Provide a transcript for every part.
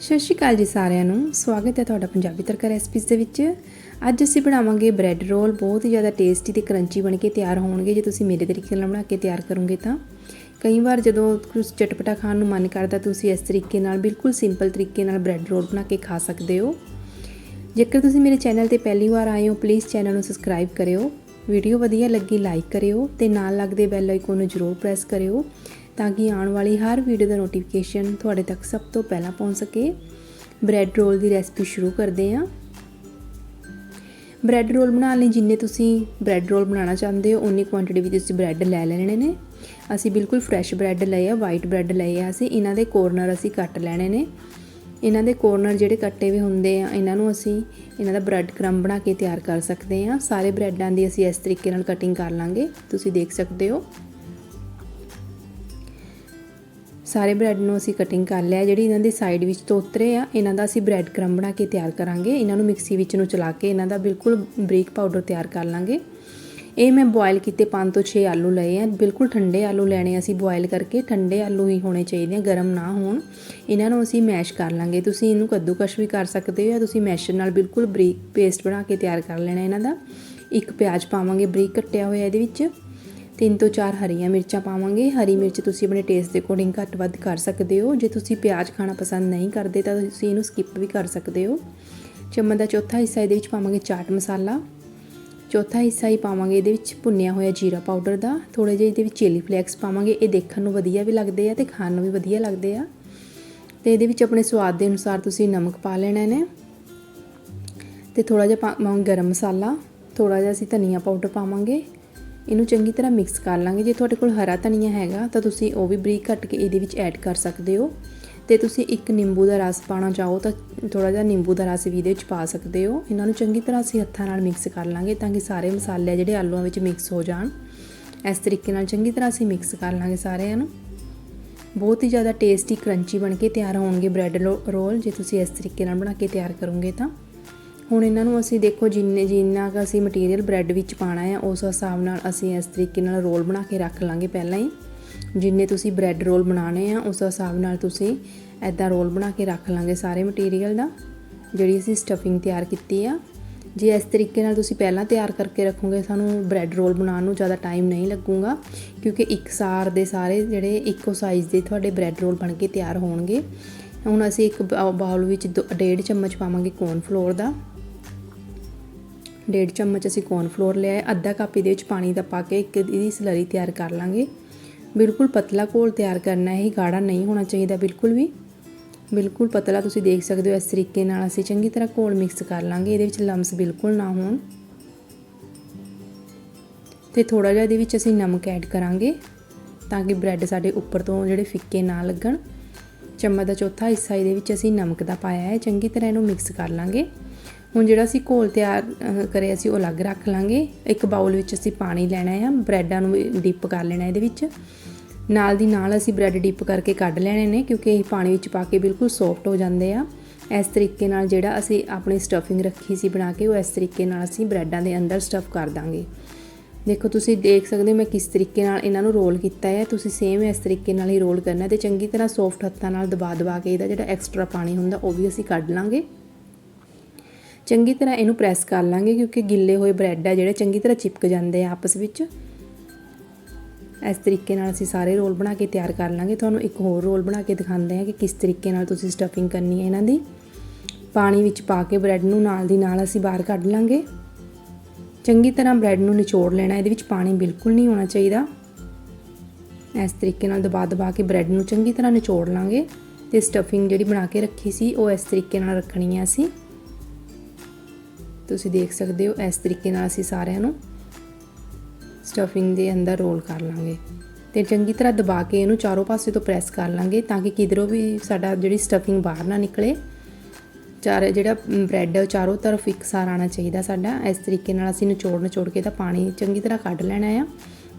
ਸਤਿ ਸ਼੍ਰੀ ਅਕਾਲ ਜੀ ਸਾਰਿਆਂ ਨੂੰ। ਸਵਾਗਤ ਹੈ ਤੁਹਾਡਾ ਪੰਜਾਬੀ ਤੜਕਾ ਰੈਸਪੀਜ਼ ਦੇ ਵਿੱਚ। ਅੱਜ ਅਸੀਂ ਬਣਾਵਾਂਗੇ ਬ੍ਰੈਡ ਰੋਲ ਬਹੁਤ ਹੀ ਜ਼ਿਆਦਾ ਟੇਸਟੀ ਤੇ ਕਰੰਚੀ ਬਣ ਕੇ ਤਿਆਰ ਹੋਣਗੇ। ਜੇ ਤੁਸੀਂ ਮੇਰੇ ਤਰੀਕੇ ਨਾਲ ਬਣਾ ਕੇ ਤਿਆਰ ਕਰੋਗੇ ਤਾਂ। ਕਈ ਵਾਰ ਜਦੋਂ ਕੁਝ ਚਟਪਟਾ ਖਾਣ ਨੂੰ ਮਨ ਕਰਦਾ, ਤੁਸੀਂ ਇਸ ਤਰੀਕੇ ਨਾਲ ਬਿਲਕੁਲ ਸਿੰਪਲ ਤਰੀਕੇ ਨਾਲ ਬ੍ਰੈਡ ਰੋਲ ਬਣਾ ਕੇ ਖਾ ਸਕਦੇ ਹੋ। ਜੇਕਰ ਤੁਸੀਂ ਮੇਰੇ ਚੈਨਲ ਤੇ ਪਹਿਲੀ ਵਾਰ ਆਏ ਹੋ ਪਲੀਜ਼ ਚੈਨਲ ਨੂੰ ਸਬਸਕ੍ਰਾਈਬ ਕਰਿਓ। ਵੀਡੀਓ ਵਧੀਆ ਲੱਗੀ ਲਾਈਕ ਕਰਿਓ ਤੇ ਨਾਲ ਲੱਗਦੇ ਬੈਲ ਆਈਕਨ ਨੂੰ ਜ਼ਰੂਰ ਪ੍ਰੈਸ ਕਰਿਓ। ਤਾਂ ਕਿ ਆਉਣ ਵਾਲੀ ਹਰ ਵੀਡੀਓ ਦਾ ਨੋਟੀਫਿਕੇਸ਼ਨ ਤੁਹਾਡੇ ਤੱਕ ਸਭ ਤੋਂ ਪਹਿਲਾਂ ਪਹੁੰਚ ਸਕੇ। ਬ੍ਰੈਡ ਰੋਲ ਦੀ ਰੈਸਪੀ ਸ਼ੁਰੂ ਕਰਦੇ ਹਾਂ। ਬ੍ਰੈਡ ਰੋਲ ਬਣਾਉਣ ਲਈ ਜਿੰਨੇ ਤੁਸੀਂ ਬ੍ਰੈਡ ਰੋਲ ਬਣਾਉਣਾ ਚਾਹੁੰਦੇ ਹੋ ਉਨੀ ਕੁਆਂਟੀਟੀ ਵਿੱਚ ਤੁਸੀਂ ਬ੍ਰੈਡ ਲੈ ਲੈਣੇ ਨੇ। ਅਸੀਂ ਬਿਲਕੁਲ ਫਰੈਸ਼ ਬ੍ਰੈਡ ਲਏ ਆ ਵਾਈਟ ਬ੍ਰੈਡ ਲਏ ਆ ਅਸੀਂ। ਇਹਨਾਂ ਦੇ ਕੋਰਨਰ ਅਸੀਂ ਕੱਟ ਲੈਣੇ ਨੇ। ਇਹਨਾਂ ਦੇ ਕੋਰਨਰ ਜਿਹੜੇ ਕੱਟੇ ਹੋਏ ਹੁੰਦੇ ਆ, ਇਹਨਾਂ ਨੂੰ ਅਸੀਂ ਇਹਨਾਂ ਦਾ ਬ੍ਰੈਡ ਕ੍ਰਮ ਬਣਾ ਕੇ ਤਿਆਰ ਕਰ ਸਕਦੇ ਆ ਸਾਰੇ ਬ੍ਰੈਡਾਂ ਦੀ ਅਸੀਂ ਇਸ ਤਰੀਕੇ ਨਾਲ ਕਟਿੰਗ ਕਰ ਲਾਂਗੇ। ਤੁਸੀਂ ਦੇਖ ਸਕਦੇ ਹੋ। ਸਾਰੇ ਬ੍ਰੈਡ ਨੂੰ ਅਸੀਂ ਕਟਿੰਗ ਕਰ ਲਿਆ। ਜਿਹੜੀ ਇਹਨਾਂ ਦੇ ਸਾਈਡ ਵਿੱਚ ਤੋਤਰੇ ਆ, ਇਹਨਾਂ ਦਾ ਅਸੀਂ ਬ੍ਰੈਡ ਕ੍ਰਮ ਬਣਾ ਕੇ ਤਿਆਰ ਕਰਾਂਗੇ। ਇਹਨਾਂ ਨੂੰ ਮਿਕਸੀ ਵਿੱਚ ਨੂੰ ਚਲਾ ਕੇ ਇਹਨਾਂ ਦਾ ਬਿਲਕੁਲ ਬਰੀਕ ਪਾਊਡਰ ਤਿਆਰ ਕਰ ਲਾਂਗੇ। ਇਹ ਮੈਂ ਬੋਇਲ ਕੀਤੇ 5 ਤੋਂ 6 ਆਲੂ ਲਏ ਆ। ਬਿਲਕੁਲ ਠੰਡੇ ਆਲੂ ਲੈਣੇ ਅਸੀਂ ਬੋਇਲ ਕਰਕੇ। ਠੰਡੇ ਆਲੂ ਹੀ ਹੋਣੇ ਚਾਹੀਦੇ ਆ, ਗਰਮ ਨਾ ਹੋਣ। ਇਹਨਾਂ ਨੂੰ ਅਸੀਂ ਮੈਸ਼ ਕਰ ਲਾਂਗੇ। ਤੁਸੀਂ ਇਹਨੂੰ ਕੱਦੂਕਸ਼ ਵੀ ਕਰ ਸਕਦੇ ਹੋ ਜਾਂ ਤੁਸੀਂ ਮੈਸ਼ਰ ਨਾਲ ਬਿਲਕੁਲ ਬਰੀਕ ਪੇਸਟ ਬਣਾ ਕੇ ਤਿਆਰ ਕਰ ਲੈਣਾ ਇਹਨਾਂ ਦਾ। ਇੱਕ ਪਿਆਜ਼ ਪਾਵਾਂਗੇ ਬਰੀਕ ਕੱਟਿਆ ਹੋਇਆ ਇਹਦੇ ਵਿੱਚ। ਤਿੰਨ ਤੋਂ ਚਾਰ ਹਰੀਆਂ ਮਿਰਚਾਂ ਪਾਵਾਂਗੇ। ਹਰੀ ਮਿਰਚ ਤੁਸੀਂ ਆਪਣੇ ਟੇਸਟ ਦੇ ਅਕੋਰਡਿੰਗ ਘੱਟ ਵੱਧ ਕਰ ਸਕਦੇ ਹੋ। ਜੇ ਤੁਸੀਂ ਪਿਆਜ਼ ਖਾਣਾ ਪਸੰਦ ਨਹੀਂ ਕਰਦੇ ਤਾਂ ਤੁਸੀਂ ਇਹਨੂੰ ਸਕਿਪ ਵੀ ਕਰ ਸਕਦੇ ਹੋ। ਚਮਚ ਦਾ ਚੌਥਾ ਹਿੱਸਾ ਇਹਦੇ ਵਿੱਚ ਪਾਵਾਂਗੇ ਚਾਟ ਮਸਾਲਾ। ਚੌਥਾ ਹਿੱਸਾ ਹੀ ਪਾਵਾਂਗੇ ਇਹਦੇ ਵਿੱਚ ਭੁੰਨਿਆ ਹੋਇਆ ਜੀਰਾ ਪਾਊਡਰ ਦਾ। ਥੋੜੇ ਜਿਹਾ ਇਹਦੇ ਵਿੱਚ ਚਿਲੀ ਫਲੇਕਸ ਪਾਵਾਂਗੇ। ਇਹ ਦੇਖਣ ਨੂੰ ਵਧੀਆ ਵੀ ਲੱਗਦੇ ਆ ਤੇ ਖਾਣ ਨੂੰ ਵੀ ਵਧੀਆ ਲੱਗਦੇ ਆ। ਤੇ ਇਹਦੇ ਵਿੱਚ ਆਪਣੇ ਸਵਾਦ ਦੇ ਅਨੁਸਾਰ ਤੁਸੀਂ ਨਮਕ ਪਾ ਲੈਣਾ ਨੇ ਤੇ ਥੋੜਾ ਜਿਹਾ ਪਾਵਾਂਗੇ ਗਰਮ ਮਸਾਲਾ। ਥੋੜਾ ਜਿਹਾ ਅਸੀਂ ਧਨੀਆ ਪਾਊਡਰ ਪਾਵਾਂਗੇ। ਇਹਨੂੰ ਚੰਗੀ ਤਰ੍ਹਾਂ ਮਿਕਸ ਕਰ ਲਾਂਗੇ। ਜੇ ਤੁਹਾਡੇ ਕੋਲ ਹਰਾ ਧਨੀਆ ਹੈਗਾ, ਤਾਂ ਤੁਸੀਂ ਉਹ ਵੀ ਬਰੀਕ ਕੱਟ ਕੇ ਇਹਦੇ ਵਿੱਚ ਐਡ ਕਰ ਸਕਦੇ ਹੋ। ਤੇ ਤੁਸੀਂ ਇੱਕ ਨਿੰਬੂ ਦਾ ਰਸ ਪਾਣਾ ਚਾਹੋ ਤਾਂ ਥੋੜਾ ਜਿਹਾ ਨਿੰਬੂ ਦਾ ਰਸ ਵੀ ਇਹਦੇ ਵਿੱਚ ਪਾ ਸਕਦੇ ਹੋ। ਇਹਨਾਂ ਨੂੰ ਚੰਗੀ ਤਰ੍ਹਾਂ ਅਸੀਂ ਹੱਥਾਂ ਨਾਲ ਮਿਕਸ ਕਰ ਲਾਂਗੇ ਤਾਂ ਕਿ ਸਾਰੇ ਮਸਾਲੇ ਜਿਹੜੇ ਆਲੂਆਂ ਵਿੱਚ ਮਿਕਸ ਹੋ ਜਾਣ। ਇਸ ਤਰੀਕੇ ਨਾਲ ਚੰਗੀ ਤਰ੍ਹਾਂ ਅਸੀਂ ਮਿਕਸ ਕਰ ਲਾਂਗੇ ਸਾਰਿਆਂ ਨੂੰ। ਬਹੁਤ ਹੀ ਜ਼ਿਆਦਾ ਟੇਸਟੀ ਕਰੰਚੀ ਬਣ ਕੇ ਤਿਆਰ ਹੋਣਗੇ ਬ੍ਰੈਡ ਰੋਲ ਜੇ ਤੁਸੀਂ ਇਸ ਤਰੀਕੇ ਨਾਲ ਬਣਾ ਕੇ ਤਿਆਰ ਕਰੋਗੇ ਤਾਂ। ਹੁਣ ਇਹਨਾਂ ਨੂੰ ਅਸੀਂ ਦੇਖੋ ਜਿੰਨੇ ਜਿੰਨਾ ਕ ਅਸੀਂ ਮਟੀਰੀਅਲ ਬ੍ਰੈਡ ਵਿੱਚ ਪਾਣਾ ਹੈ ਉਸ ਹਿਸਾਬ ਨਾਲ ਅਸੀਂ ਇਸ ਤਰੀਕੇ ਨਾਲ ਰੋਲ ਬਣਾ ਕੇ ਰੱਖ ਲਾਂਗੇ ਪਹਿਲਾਂ ਹੀ। ਜਿੰਨੇ ਤੁਸੀਂ ਬ੍ਰੈਡ ਰੋਲ ਬਣਾਣੇ ਆ, ਉਸ ਹਿਸਾਬ ਨਾਲ ਤੁਸੀਂ ਐਦਾਂ ਰੋਲ ਬਣਾ ਕੇ ਰੱਖ ਲਾਂਗੇ ਸਾਰੇ ਮਟੀਰੀਅਲ ਦਾ, ਜਿਹੜੀ ਅਸੀਂ ਸਟਫਿੰਗ ਤਿਆਰ ਕੀਤੀ ਆ। ਜੇ ਇਸ ਤਰੀਕੇ ਨਾਲ ਤੁਸੀਂ ਪਹਿਲਾਂ ਤਿਆਰ ਕਰਕੇ ਰੱਖੋਗੇ, ਸਾਨੂੰ ਬ੍ਰੈਡ ਰੋਲ ਬਣਾਉਣ ਨੂੰ ਜ਼ਿਆਦਾ ਟਾਈਮ ਨਹੀਂ ਲੱਗੂਗਾ, ਕਿਉਂਕਿ ਇੱਕ ਸਾਰ ਦੇ ਸਾਰੇ ਜਿਹੜੇ ਇੱਕੋ ਸਾਈਜ਼ ਦੇ ਤੁਹਾਡੇ ਬ੍ਰੈਡ ਰੋਲ ਬਣ ਕੇ ਤਿਆਰ ਹੋਣਗੇ। ਹੁਣ ਅਸੀਂ ਇੱਕ ਬਾਉਲ ਵਿੱਚ ਡੇਢ ਚਮਚ ਪਾਵਾਂਗੇ ਕੌਰਨ ਫਲੋਰ ਦਾ। ਡੇਢ ਚਮਚ ਅਸੀਂ ਕੌਰਨਫਲੋਰ ਲਿਆ ਹੈ, ਅੱਧਾ ਕੱਪ ਇਹਦੇ ਵਿੱਚ ਪਾਣੀ ਦਾ ਪਾ ਕੇ ਇੱਕ ਇਹਦੀ ਸਲਰੀ ਤਿਆਰ ਕਰ ਲਾਂਗੇ। ਬਿਲਕੁਲ ਪਤਲਾ ਘੋਲ ਤਿਆਰ ਕਰਨਾ ਹੈ, ਇਹ ਗਾੜਾ ਨਹੀਂ ਹੋਣਾ ਚਾਹੀਦਾ ਬਿਲਕੁਲ ਵੀ। ਬਿਲਕੁਲ ਪਤਲਾ ਤੁਸੀਂ ਦੇਖ ਸਕਦੇ ਹੋ, ਇਸ ਤਰੀਕੇ ਨਾਲ ਅਸੀਂ ਚੰਗੀ ਤਰ੍ਹਾਂ ਘੋਲ ਮਿਕਸ ਕਰ ਲਾਂਗੇ, ਇਹਦੇ ਵਿੱਚ ਲੰਮਸ ਬਿਲਕੁਲ ਨਾ ਹੋਣ। ਤੇ ਥੋੜਾ ਜਿਹਾ ਇਹਦੇ ਵਿੱਚ ਅਸੀਂ ਨਮਕ ਐਡ ਕਰਾਂਗੇ, ਤਾਂ ਕਿ ਬ੍ਰੈਡ ਸਾਡੇ ਉੱਪਰ ਤੋਂ ਜਿਹੜੇ ਫਿੱਕੇ ਨਾ ਲੱਗਣ। ਚਮਚ ਦਾ ਚੌਥਾ ਹਿੱਸਾ ਇਹਦੇ ਵਿੱਚ ਅਸੀਂ ਨਮਕ ਦਾ ਪਾਇਆ ਹੈ, ਚੰਗੀ ਤਰ੍ਹਾਂ ਇਹਨੂੰ ਮਿਕਸ ਕਰ ਲਾਂਗੇ। ਹੁਣ ਜਿਹੜਾ ਅਸੀਂ ਘੋਲ ਤਿਆਰ ਕਰਿਆ ਸੀ, ਉਹ ਅਲੱਗ ਰੱਖ ਲਾਂਗੇ। ਇੱਕ ਬਾਉਲ ਵਿੱਚ ਅਸੀਂ ਪਾਣੀ ਲੈਣਾ ਹੈ ਬ੍ਰੈਡਾਂ ਨੂੰ ਡਿਪ ਕਰ ਲੈਣਾ ਇਹਦੇ ਵਿੱਚ। ਨਾਲ ਦੀ ਨਾਲ ਅਸੀਂ ਬ੍ਰੈਡ ਡਿਪ ਕਰਕੇ ਕੱਢ ਲੈਣੇ ਨੇ, ਕਿਉਂਕਿ ਇਹ ਪਾਣੀ ਵਿੱਚ ਪਾ ਕੇ ਬਿਲਕੁਲ ਸੌਫਟ ਹੋ ਜਾਂਦੇ ਆ। ਇਸ ਤਰੀਕੇ ਨਾਲ ਜਿਹੜਾ ਅਸੀਂ ਆਪਣੀ ਸਟਫਿੰਗ ਰੱਖੀ ਸੀ ਬਣਾ ਕੇ, ਉਹ ਇਸ ਤਰੀਕੇ ਨਾਲ ਅਸੀਂ ਬ੍ਰੈਡਾਂ ਦੇ ਅੰਦਰ ਸਟਫ ਕਰ ਦਾਂਗੇ। ਦੇਖੋ, ਤੁਸੀਂ ਦੇਖ ਸਕਦੇ ਹੋ ਮੈਂ ਕਿਸ ਤਰੀਕੇ ਨਾਲ ਇਹਨਾਂ ਨੂੰ ਰੋਲ ਕੀਤਾ ਹੈ। ਤੁਸੀਂ ਸੇਮ ਇਸ ਤਰੀਕੇ ਨਾਲ ਹੀ ਰੋਲ ਕਰਨਾ ਤੇ ਚੰਗੀ ਤਰ੍ਹਾਂ ਸੌਫਟ ਹੱਥਾਂ ਨਾਲ ਦਬਾ ਦਬਾ ਕੇ ਇਹਦਾ ਜਿਹੜਾ ਐਕਸਟਰਾ ਪਾਣੀ ਹੁੰਦਾ, ਉਹ ਵੀ ਅਸੀਂ ਕੱਢ ਲਾਂਗੇ। ਚੰਗੀ ਤਰ੍ਹਾਂ ਇਹਨੂੰ ਪ੍ਰੈਸ ਕਰ ਲਾਂਗੇ ਕਿਉਂਕਿ ਗਿੱਲੇ ਹੋਏ ਬ੍ਰੈਡ ਆ ਜਿਹੜੇ ਚੰਗੀ ਤਰ੍ਹਾਂ ਚਿਪਕ ਜਾਂਦੇ ਆ ਆਪਸ ਵਿੱਚ। ਇਸ ਤਰੀਕੇ ਨਾਲ ਅਸੀਂ ਸਾਰੇ ਰੋਲ ਬਣਾ ਕੇ ਤਿਆਰ ਕਰ ਲਾਂਗੇ। ਤੁਹਾਨੂੰ ਇੱਕ ਹੋਰ ਰੋਲ ਬਣਾ ਕੇ ਦਿਖਾਉਂਦੇ ਆ ਕਿ ਕਿਸ ਤਰੀਕੇ ਨਾਲ ਤੁਸੀਂ ਸਟਫਿੰਗ ਕਰਨੀ ਹੈ ਇਹਨਾਂ ਦੀ। ਪਾਣੀ ਵਿੱਚ ਪਾ ਕੇ ਬ੍ਰੈਡ ਨੂੰ ਨਾਲ ਦੀ ਨਾਲ ਅਸੀਂ ਬਾਹਰ ਕੱਢ ਲਾਂਗੇ। ਚੰਗੀ ਤਰ੍ਹਾਂ ਬ੍ਰੈਡ ਨੂੰ ਨਿਚੋੜ ਲੈਣਾ, ਇਹਦੇ ਵਿੱਚ ਪਾਣੀ ਬਿਲਕੁਲ ਨਹੀਂ ਹੋਣਾ ਚਾਹੀਦਾ। ਇਸ ਤਰੀਕੇ ਨਾਲ ਦਬਾ ਦਬਾ ਕੇ ਬ੍ਰੈਡ ਨੂੰ ਚੰਗੀ ਤਰ੍ਹਾਂ ਨਿਚੋੜ ਲਾਂਗੇ ਤੇ ਸਟਫਿੰਗ ਜਿਹੜੀ ਬਣਾ ਕੇ ਰੱਖੀ ਸੀ, ਉਹ ਇਸ ਤਰੀਕੇ ਨਾਲ ਰੱਖਣੀ ਹੈ ਅਸੀਂ। ਤੁਸੀਂ ਦੇਖ ਸਕਦੇ ਹੋ, ਇਸ ਤਰੀਕੇ ਨਾਲ ਅਸੀਂ ਸਾਰਿਆਂ ਨੂੰ ਸਟਫਿੰਗ ਦੇ ਅੰਦਰ ਰੋਲ ਕਰ ਲਾਂਗੇ। ਤੇ ਚੰਗੀ ਤਰ੍ਹਾਂ ਦਬਾ ਕੇ ਇਹਨੂੰ ਚਾਰੋਂ ਪਾਸੇ ਤੋਂ ਪ੍ਰੈਸ ਕਰ ਲਾਂਗੇ ਤਾਂ ਕਿ ਕਿਧਰੋਂ ਵੀ ਸਾਡਾ ਜਿਹੜੀ ਸਟਫਿੰਗ ਬਾਹਰ ਨਾ ਨਿਕਲੇ। ਚਾਰ ਜਿਹੜਾ ਬ੍ਰੈਡ ਹੈ ਉਹ ਚਾਰੋਂ ਤਰਫ ਇਕਸਾਰ ਆਣਾ ਚਾਹੀਦਾ ਸਾਡਾ। ਇਸ ਤਰੀਕੇ ਨਾਲ ਅਸੀਂ ਨਿਚੋੜ ਨਿਚੋੜ ਕੇ ਤਾਂ ਪਾਣੀ ਚੰਗੀ ਤਰ੍ਹਾਂ ਕੱਢ ਲੈਣਾ ਆ।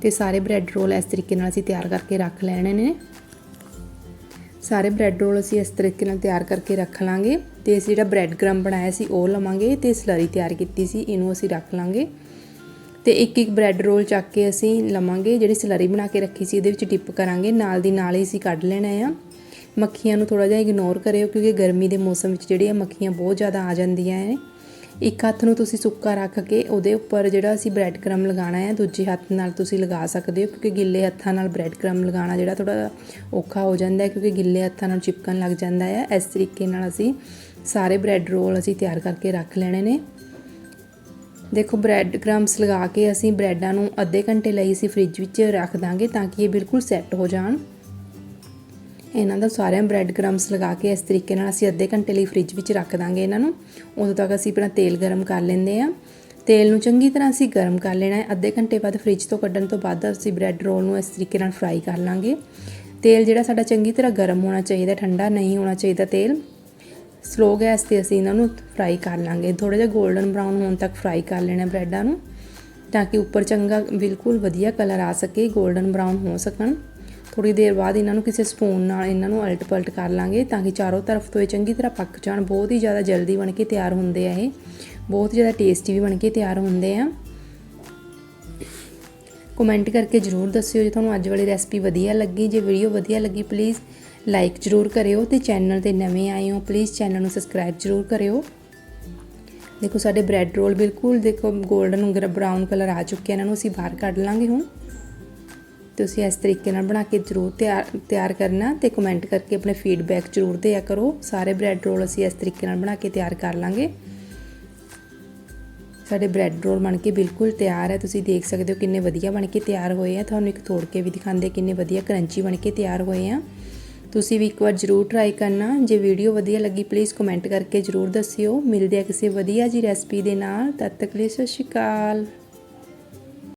ਤੇ ਸਾਰੇ ਬ੍ਰੈਡ ਰੋਲ ਇਸ ਤਰੀਕੇ ਨਾਲ ਅਸੀਂ ਤਿਆਰ ਕਰਕੇ ਰੱਖ ਲੈਣੇ ਨੇ। ਸਾਰੇ ਬ੍ਰੈਡ ਰੋਲ ਅਸੀਂ ਇਸ ਤਰੀਕੇ ਨਾਲ ਤਿਆਰ ਕਰਕੇ ਰੱਖ ਲਾਂਗੇ ਤੇ ਅਸੀਂ ਜਿਹੜਾ ਬ੍ਰੈਡ ਕ੍ਰਮ ਬਣਾਇਆ ਸੀ ਉਹ ਲਵਾਂਗੇ ਤੇ ਸਲਰੀ ਤਿਆਰ ਕੀਤੀ ਸੀ, ਇਹਨੂੰ ਅਸੀਂ ਰੱਖ ਲਾਂਗੇ। ਤੇ ਇੱਕ ਇੱਕ ਬ੍ਰੈਡ ਰੋਲ ਚੱਕ ਕੇ ਅਸੀਂ ਲਵਾਂਗੇ, ਜਿਹੜੀ ਸਲਰੀ ਬਣਾ ਕੇ ਰੱਖੀ ਸੀ, ਇਹਦੇ ਵਿੱਚ ਡਿਪ ਕਰਾਂਗੇ, ਨਾਲ ਦੀ ਨਾਲ ਹੀ ਅਸੀਂ ਕੱਢ ਲੈਣਾ ਆ। ਮੱਖੀਆਂ ਨੂੰ ਥੋੜਾ ਜਿਹਾ ਇਗਨੋਰ ਕਰਿਓ ਕਿਉਂਕਿ ਗਰਮੀ ਦੇ ਮੌਸਮ ਵਿੱਚ ਜਿਹੜੀਆਂ ਮੱਖੀਆਂ ਬਹੁਤ ਜ਼ਿਆਦਾ ਆ ਜਾਂਦੀਆਂ ਹੈ ਇੱਕ ਹੱਥ ਨੂੰ ਤੁਸੀਂ ਸੁੱਕਾ ਰੱਖ ਕੇ ਉਹਦੇ ਉੱਪਰ ਜਿਹੜਾ ਅਸੀਂ ਬ੍ਰੈਡ ਕ੍ਰਮ ਲਗਾਉਣਾ ਹੈ, ਦੂਜੇ ਹੱਥ ਨਾਲ ਤੁਸੀਂ ਲਗਾ ਸਕਦੇ ਹੋ, ਕਿਉਂਕਿ ਗਿੱਲੇ ਹੱਥਾਂ ਨਾਲ ਬ੍ਰੈਡ ਕ੍ਰਮ ਲਗਾਉਣਾ ਜਿਹੜਾ ਥੋੜਾ ਔਖਾ ਹੋ ਜਾਂਦਾ ਹੈ, ਕਿਉਂਕਿ ਗਿੱਲੇ ਹੱਥਾਂ ਨਾਲ ਚਿਪਕਣ ਲੱਗ ਜਾਂਦਾ ਹੈ। ਇਸ ਤਰੀਕੇ ਨਾਲ ਅਸੀਂ ਸਾਰੇ ਬ੍ਰੈਡ ਰੋਲ ਅਸੀਂ ਤਿਆਰ ਕਰਕੇ ਰੱਖ ਲੈਣੇ ਨੇ। ਦੇਖੋ ਬ੍ਰੈਡ ਕ੍ਰਮਸ ਲਗਾ ਕੇ ਅਸੀਂ ਬ੍ਰੈਡਾਂ ਨੂੰ ਅੱਧੇ ਘੰਟੇ ਲਈ ਅਸੀਂ ਫ੍ਰਿਜ ਵਿੱਚ ਰੱਖ ਦਾਂਗੇ ਤਾਂ ਕਿ ਇਹ ਬਿਲਕੁਲ ਸੈੱਟ ਹੋ ਜਾਣ। ਇਹਨਾਂ ਦਾ ਸਾਰਿਆਂ ਬ੍ਰੈਡ ਕ੍ਰਮਸ ਲਗਾ ਕੇ ਇਸ ਤਰੀਕੇ ਨਾਲ ਅਸੀਂ ਅੱਧੇ ਘੰਟੇ ਲਈ ਫ੍ਰਿਜ ਵਿੱਚ ਰੱਖ ਦਾਂਗੇ ਇਹਨਾਂ ਨੂੰ। ਉਦੋਂ ਤੱਕ ਅਸੀਂ ਆਪਣਾ ਤੇਲ ਗਰਮ ਕਰ ਲੈਂਦੇ ਆ ਤੇਲ ਨੂੰ ਚੰਗੀ ਤਰ੍ਹਾਂ ਅਸੀਂ ਗਰਮ ਕਰ ਲੈਣਾ ਹੈ। ਅੱਧੇ ਘੰਟੇ ਬਾਅਦ ਫ੍ਰਿਜ ਤੋਂ ਕੱਢਣ ਤੋਂ ਬਾਅਦ ਅਸੀਂ ਬ੍ਰੈਡ ਰੋਲ ਨੂੰ ਇਸ ਤਰੀਕੇ ਨਾਲ ਫਰਾਈ ਕਰ ਲਾਂਗੇ। ਤੇਲ ਜਿਹੜਾ ਸਾਡਾ ਚੰਗੀ ਤਰ੍ਹਾਂ ਗਰਮ ਹੋਣਾ ਚਾਹੀਦਾ, ਠੰਡਾ ਨਹੀਂ ਹੋਣਾ ਚਾਹੀਦਾ ਤੇਲ ਸਲੋ ਗੈਸ ਤੇ ਅਸੀਂ ਇਹਨਾਂ ਨੂੰ ਫਰਾਈ ਕਰ ਲਾਂਗੇ। ਥੋੜਾ ਜਿਹਾ 골ਡਨ ਬ੍ਰਾਊਨ ਹੋਣ ਤੱਕ ਫਰਾਈ ਕਰ ਲੈਣਾ ਬ੍ਰੈਡਾਂ ਨੂੰ, ਤਾਂ ਕਿ ਉੱਪਰ ਚੰਗਾ ਬਿਲਕੁਲ ਵਧੀਆ ਕਲਰ ਆ ਸਕੇ 골ਡਨ ਬ੍ਰਾਊਨ ਹੋ ਸਕਣ। ਥੋੜੀ ਦੇਰ ਬਾਅਦ ਇਹਨਾਂ ਨੂੰ ਕਿਸੇ ਸਪੂਨ ਨਾਲ ਇਹਨਾਂ ਨੂੰ ਅਲਟ ਪਲਟ ਕਰ ਲਾਂਗੇ ਤਾਂ ਕਿ ਚਾਰੋਂ ਤਰਫ ਤੋਂ ਇਹ ਚੰਗੀ ਤਰ੍ਹਾਂ ਪੱਕ ਜਾਣ। ਬਹੁਤ ਹੀ ਜ਼ਿਆਦਾ ਜਲਦੀ ਬਣ ਕੇ ਤਿਆਰ ਹੁੰਦੇ ਆ ਇਹ। ਬਹੁਤ ਜ਼ਿਆਦਾ ਟੇਸਟੀ ਵੀ ਬਣ ਕੇ ਤਿਆਰ ਹੁੰਦੇ ਆ। ਕਮੈਂਟ ਕਰਕੇ ਜਰੂਰ ਦੱਸਿਓ ਜੇ ਤੁਹਾਨੂੰ ਅੱਜ ਵਾਲੀ ਰੈਸਪੀ ਵਧੀਆ ਲੱਗੀ। ਜੇ ਵੀਡੀਓ ਵਧੀਆ ਲੱਗੀ ਪਲੀਜ਼ ਲਾਈਕ ਜਰੂਰ ਕਰਿਓ ਤੇ ਚੈਨਲ ਤੇ ਨਵੇਂ ਆਏ ਹੋ ਪਲੀਜ਼ ਚੈਨਲ ਨੂੰ ਸਬਸਕ੍ਰਾਈਬ ਜਰੂਰ ਕਰਿਓ। ਦੇਖੋ, ਸਾਡੇ ਬ੍ਰੈਡ ਰੋਲ ਬਿਲਕੁਲ ਦੇਖੋ 골ਡਨ ਬ੍ਰਾਊਨ ਕਲਰ ਆ ਚੁੱਕੇ ਇਹਨਾਂ ਨੂੰ ਅਸੀਂ ਬਾਹਰ ਕੱਢ ਲਾਂਗੇ ਹੁਣ। ਤੁਸੀਂ ਇਸ ਤਰੀਕੇ ਨਾਲ ਬਣਾ ਕੇ ਜਰੂਰ ਤਿਆਰ ਤਿਆਰ ਕਰਨਾ ਤੇ ਕਮੈਂਟ ਕਰਕੇ ਆਪਣੇ ਫੀਡਬੈਕ ਜਰੂਰ ਦਿਆ ਕਰੋ। ਸਾਰੇ ਬ੍ਰੈਡ ਰੋਲ ਅਸੀਂ ਇਸ ਤਰੀਕੇ ਨਾਲ ਬਣਾ ਕੇ ਤਿਆਰ ਕਰ ਲਾਂਗੇ। ਸਾਡੇ ਬ੍ਰੈਡ ਰੋਲ ਬਣ ਕੇ ਬਿਲਕੁਲ ਤਿਆਰ ਹੈ। ਤੁਸੀਂ ਦੇਖ ਸਕਦੇ ਹੋ ਕਿੰਨੇ ਵਧੀਆ ਬਣ ਕੇ ਤਿਆਰ ਹੋਏ ਆ। ਤੁਹਾਨੂੰ ਇੱਕ ਤੋੜ ਕੇ ਵੀ ਦਿਖਾਉਂਦੇ ਕਿੰਨੇ ਵਧੀਆ ਕਰੰਚੀ ਬਣ ਕੇ ਤਿਆਰ ਹੋਏ ਆ। ਤੁਸੀਂ ਵੀ ਇੱਕ ਵਾਰ ਜਰੂਰ ਟਰਾਈ ਕਰਨਾ। ਜੇ ਵੀਡੀਓ ਵਧੀਆ ਲੱਗੀ ਪਲੀਜ਼ ਕਮੈਂਟ ਕਰਕੇ ਜਰੂਰ ਦੱਸਿਓ। ਮਿਲਦੇ ਆ ਕਿਸੇ ਵਧੀਆ ਜੀ ਰੈਸਪੀ ਦੇ ਨਾਲ। ਤਦ ਤੱਕ ਲਈ ਸਤਿ ਸ਼੍ਰੀ ਅਕਾਲ।